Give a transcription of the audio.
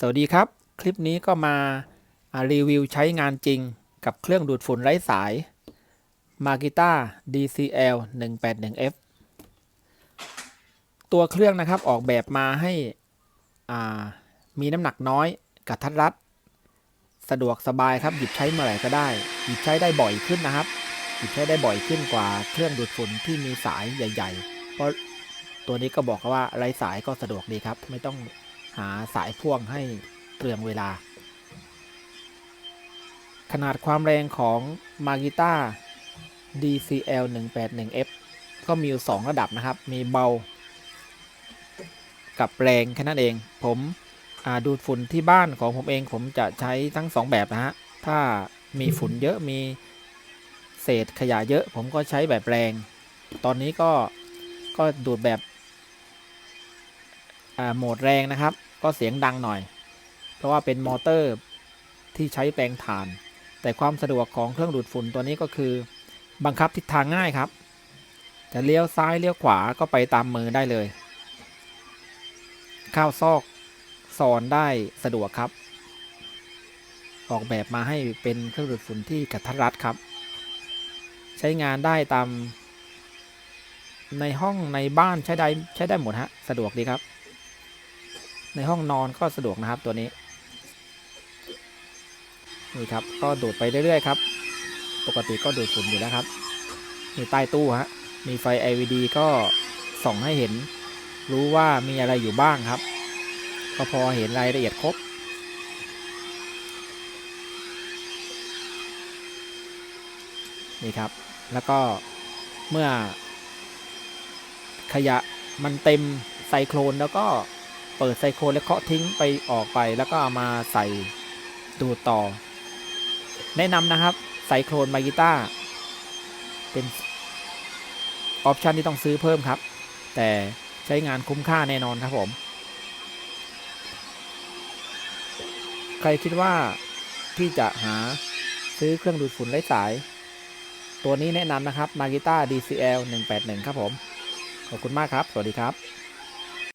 สวัสดีครับ คลิปนี้ก็มาารีวิวใช้งานจริงกับเครื่องดูดฝุ่นไร้สาย Makita DCL 181F ตัวเครื่องนะครับออกแบบมาให้มีน้ำหนักน้อยกระทัดรัด สะดวกสบายครับ หยิบใช้เมื่อไหร่ก็ได้ หยิบใช้ได้บ่อยขึ้นนะครับ หยิบใช้ได้บ่อยขึ้นกว่าเครื่องดูดฝุ่นที่มีสายใหญ่ ๆ เพราะตัวนี้ก็บอกว่าไร้สายก็สะดวกดีครับ ไม่ต้อง หาสายพ่วงให้เปลืองเวลา ขนาดความแรงของ Magita DCL 181F ก็มีอยู่ 2 ระดับนะครับ มีเบา กับแรงแค่นั้นเอง ผมดูดฝุ่นที่บ้านของผมเองผมจะใช้ทั้ง 2 แบบนะฮะ ถ้ามีฝุ่นเยอะมีเศษขยะเยอะ ผมก็ใช้แบบแรง ตอนนี้ก็ก็ดูดแบบ โหมดแรงนะครับ ก็เสียงดังหน่อย เพราะว่าเป็นมอเตอร์ที่ใช้แปลงถ่าน แต่ความสะดวกของเครื่องดูดฝุ่นตัวนี้ก็คือ บังคับทิศทางง่ายครับ จะเลี้ยวซ้ายเลี้ยวขวาก็ไปตามมือได้เลย เข้าซอกซอนได้สะดวกครับ ออกแบบมาให้เป็นเครื่องดูดฝุ่นที่กระทัดรัดครับ ใช้งานได้ตามในห้องในบ้านใช้ได้ใช้ได้หมดฮะ สะดวกดีครับ ในห้องนอนก็สะดวกนะครับตัวนี้นี่ครับก็ดูดไปเรื่อยๆครับปกติก็ดูดฝุ่นอยู่แล้วครับมีใต้ตู้ฮะมีไฟ LED ก็ส่องให้เห็น รู้ว่ามีอะไรอยู่บ้างครับ ก็พอเห็นรายละเอียดครบนี่ครับ แล้วก็เมื่อขยะมันเต็มไซโครนแล้วก็ เปิดไซโครแล้วเคาะทิ้งไปออกไปแล้วก็เอามาใส่ดูดต่อ แนะนำนะครับไซโครนมากิต้าเป็นออปชันที่ต้องซื้อเพิ่มครับ แต่ใช้งานคุ้มค่าแน่นอนครับผม ใครคิดว่าที่จะหาซื้อเครื่องดูดฝุ่นไร้สาย ตัวนี้แนะนำนะครับ Magita DCL 181 ครับผม ขอบคุณมากครับ สวัสดีครับ